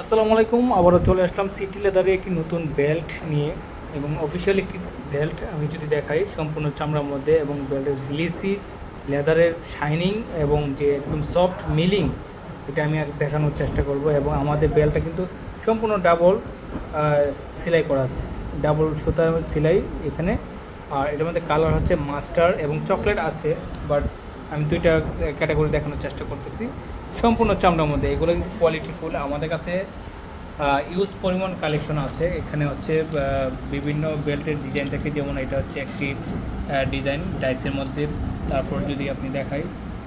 আসসালামু আলাইকুম, আবারও চলে আসলাম সিটি লেদারে একটি নতুন বেল্ট নিয়ে এবং অফিসিয়াল একটি বেল্ট আমি যদি দেখাই, সম্পূর্ণ চামড়ার মধ্যে এবং বেল্টের গ্লিসি লেদারের শাইনিং এবং যে একদম সফট মিলিং এটা আমি দেখানোর চেষ্টা করব এবং আমাদের বেল্টটা কিন্তু সম্পূর্ণ ডাবল সেলাই করা আছে। ডাবল সুতা সেলাই এখানে। আর এটার মধ্যে কালার হচ্ছে মাস্টার এবং চকলেট আছে বাট আমি দুইটা ক্যাটাগরি দেখানোর চেষ্টা করতেছি। সম্পূর্ণ চামড়ার মধ্যে। এগুলো কিন্তু কোয়ালিটি ফুল আমাদের কাছে ইউজ পরিমাণ কালেকশন আছে। এখানে হচ্ছে বিভিন্ন বেল্টের ডিজাইন থাকে যেমন এটা হচ্ছে একটি ডিজাইন ডাইসের মধ্যে। তারপর যদি আপনি দেখাই,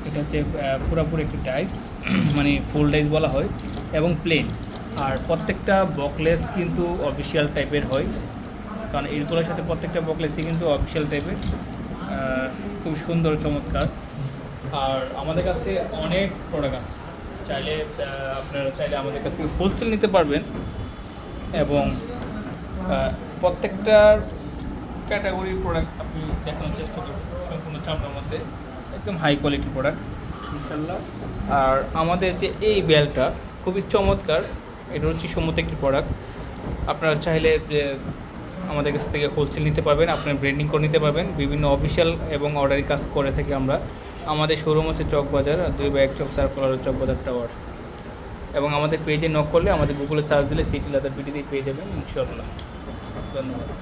এটা হচ্ছে পুরোপুরি একটি ডাইস মানে ফুল ডাইস বলা হয়, এবং প্লেন আর প্রত্যেকটা বকলেস কিন্তু অফিসিয়াল টাইপের হয়। কারণ এগুলোর সাথে প্রত্যেকটা বকলেসই কিন্তু অফিসিয়াল টাইপের খুব সুন্দর, চমৎকার। আর আমাদের কাছে অনেক প্রোডাক্ট আছে। চাইলে আপনারা চাইলে আমাদের কাছ থেকে হোলসেল নিতে পারবেন এবং প্রত্যেকটার ক্যাটাগরির প্রোডাক্ট আপনি দেখানোর চেষ্টা করবেন। সম্পূর্ণ চামড়ার মধ্যে একদম হাই কোয়ালিটি প্রোডাক্ট ইনশাল্লাহ। আর আমাদের যে এই বেলটা খুবই চমৎকার। এটা হচ্ছে সম্মত একটি প্রোডাক্ট আপনারা চাইলে আমাদের কাছ থেকে হোলসেল নিতে পারবেন, আপনার ব্র্যান্ডিং করে নিতে পারবেন, বিভিন্ন অফিসিয়াল এবং অর্ডারি কাজ করে থাকি আমরা। আমাদের শোরুম হচ্ছে চকবাজার দুই বা এক চক সার্কুলার চকবাজার টাওয়ার এবং আমাদের পেজে নক করলে আমাদের গুগলে চার্জ দিলে সিটি লাদার দিয়ে পেয়ে যাবেন ইনশাল্লাহ ধন্যবাদ।